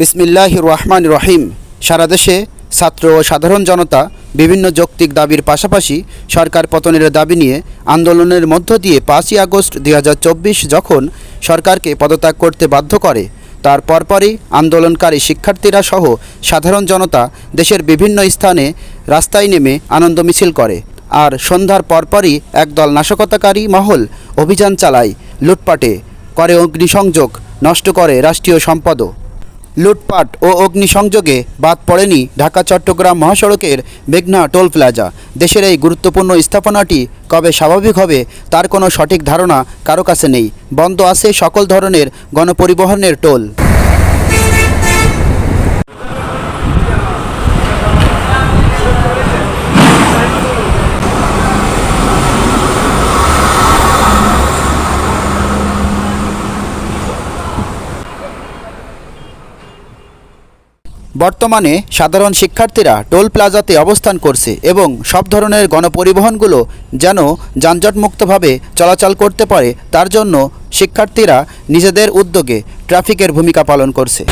বিসমিল্লাহ রহমান রহিম সারা দেশে ছাত্র ও সাধারণ জনতা বিভিন্ন যৌক্তিক দাবির পাশাপাশি সরকার পতনের দাবি নিয়ে আন্দোলনের মধ্য দিয়ে পাঁচই আগস্ট দুই হাজার চব্বিশ যখন সরকারকে পদত্যাগ করতে বাধ্য করে, তার পরপরই আন্দোলনকারী শিক্ষার্থীরা সহ সাধারণ জনতা দেশের বিভিন্ন স্থানে রাস্তায় নেমে আনন্দ মিছিল করে। আর সন্ধ্যার পরপরই একদল নাশকতাকারী মহল অভিযান চালায়, লুটপাটে করে অগ্নিসংযোগ, নষ্ট করে রাষ্ট্রীয় সম্পদও। লুটপাট ও অগ্নিসংযোগে বাদ পড়েনি ঢাকা, চট্টগ্রাম মহাসড়কের মেঘনা টোল প্লাজা। দেশের এই গুরুত্বপূর্ণ স্থাপনাটি কবে স্বাভাবিক হবে তার কোনো সঠিক ধারণা কারও কাছে নেই। বন্ধ আছে সকল ধরনের গণপরিবহনের টোল। বর্তমানে সাধারণ শিক্ষার্থীরা টোল প্লাজাতে অবস্থান করছে এবং সব ধরনের গণপরিবহনগুলো যেন যানজটমুক্তভাবে চলাচল করতে পারে, তার জন্য শিক্ষার্থীরা নিজেদের উদ্যোগে ট্রাফিকের ভূমিকা পালন করছে।